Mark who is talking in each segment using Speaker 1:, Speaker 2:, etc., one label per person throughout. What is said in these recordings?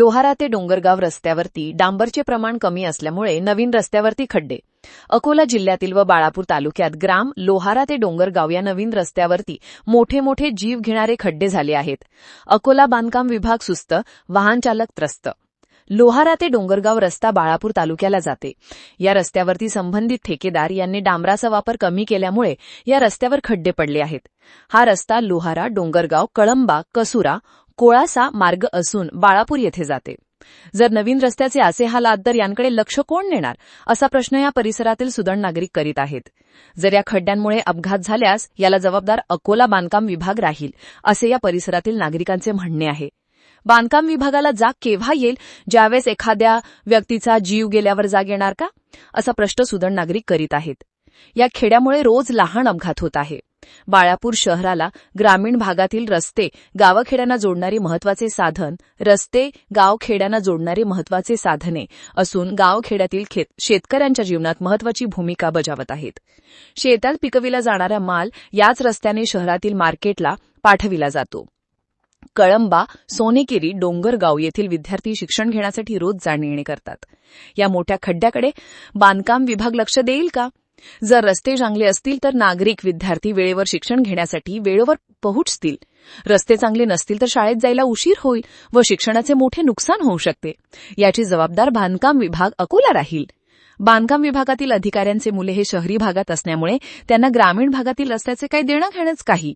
Speaker 1: लोहारा ते डोंगरगाव रस्त्यावरती डांबरचे प्रमाण कमी असल्यामुळे नवीन रस्त्यावरती खड्डे. अकोला जिल्ह्यातील व बाळापूर तालुक्यात ग्राम लोहारा ते डोंगरगाव या नवीन रस्त्यावरती मोठे मोठे जीव घेणारे खड्डे झाले आहेत. अकोला बांधकाम विभाग सुस्त वाहनचालक त्रस्त. लोहारा ते डोंगरगाव रस्ता बाळापूर तालुक्याला जाते. या रस्त्यावरती संबंधित ठेकेदार यांनी डांबराचा वापर कमी केल्यामुळे या रस्त्यावर खड्डे पडले आहेत. हा रस्ता लोहारा डोंगरगाव कळंबा कसुरा कोळासा मार्ग असून बाळापूर येथे जाते. जर नवीन रस्त्याचे असे हालात तर यांकडे लक्ष कोण नेणार असा प्रश्न या परिसरातील सुदण नागरिक करीत आहेत. जर या खड्ड्यांमुळे अपघात झाल्यास याला जबाबदार अकोला बांधकाम विभाग राहील असे या परिसरातील नागरिकांचे म्हणणे आहे. बांधकाम विभागाला जाग केव्हा येईल? ज्यावेळेस एखाद्या व्यक्तीचा जीव गेल्यावर जाग येणार का? असा प्रश्न सुदण नागरिक करीत आहेत. या खेड्यामुळे रोज लहान अपघात होत आहे. बाळापूर शहराला ग्रामीण भागातील रस्ते गावखेड्यांना जोडणारी महत्त्वाचे साधन रस्ते गावखेड्यांना जोडणारी महत्त्वाचे साधने असून गावखेड्यातील शेतकऱ्यांच्या जीवनात महत्वाची भूमिका बजावत आहेत. शेतात पिकविला जाणारा माल याच रस्त्याने शहरातील मार्केटला पाठविला जातो. कळंबा सोनेकेरी डोंगरगाव येथील विद्यार्थी शिक्षण घेण्यासाठी रोज जाणीणे करतात. या मोठ्या खड्ड्याकडे बांधकाम विभाग लक्ष देईल का? जर रस्ते चांगले असतील तर नागरिक विद्यार्थी वेळेवर शिक्षण घेण्यासाठी वेळेवर पोहोचतील. रस्ते चांगले नसतील तर शाळेत जायला उशीर होईल व शिक्षणाचे मोठे नुकसान होऊ शकते. याची जबाबदार बांधकाम विभाग अकोला राहील. बांधकाम विभागातील अधिकाऱ्यांचे मुले हे शहरी भागात असल्यामुळे त्यांना ग्रामीण भागातील रस्त्याचे काही देणं घेणंच काही.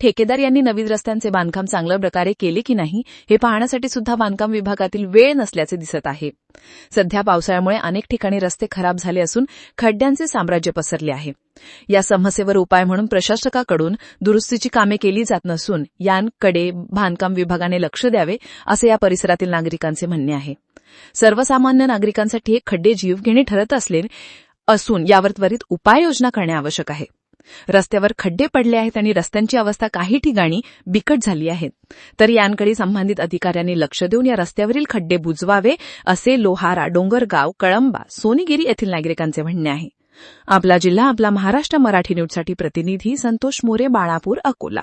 Speaker 1: ठेकेदार यांनी नवीन रस्त्यांचे बांधकाम चांगल्या प्रकारे केले की नाही हे पाहण्यासाठी सुद्धा बांधकाम विभागातील वेळ नसल्याचे दिसत आहे. सध्या पावसाळ्यामुळे अनेक ठिकाणी रस्ते खराब झाले असून खड्ड्यांचे साम्राज्य पसरले आहे. या समस्येवर उपाय म्हणून प्रशासकाकडून दुरुस्तीची कामे केली जात नसून यांकडे बांधकाम विभागाने लक्ष द्यावे असे या परिसरातील नागरिकांचे म्हणणे आहे. सर्वसामान्य नागरिकांसाठी हे खड्डे जीवघेणे ठरत असले असून यावर त्वरित उपाययोजना करणे आवश्यक आहे. रस्त्यावर खड्डे पडले आहेत आणि रस्त्यांची अवस्था काही ठिकाणी बिकट झाली आहे. तर यांकडे संबंधित अधिकाऱ्यांनी लक्ष देऊन या रस्त्यावरील खड्डे बुजवावे असे लोहारा डोंगरगाव कळंबा सोनीगिरी येथील नागरिकांचे म्हणणे आहे. आपला जिल्हा आपला महाराष्ट्र मराठी न्यूजसाठी प्रतिनिधी संतोष मोरे बाळापूर अकोला.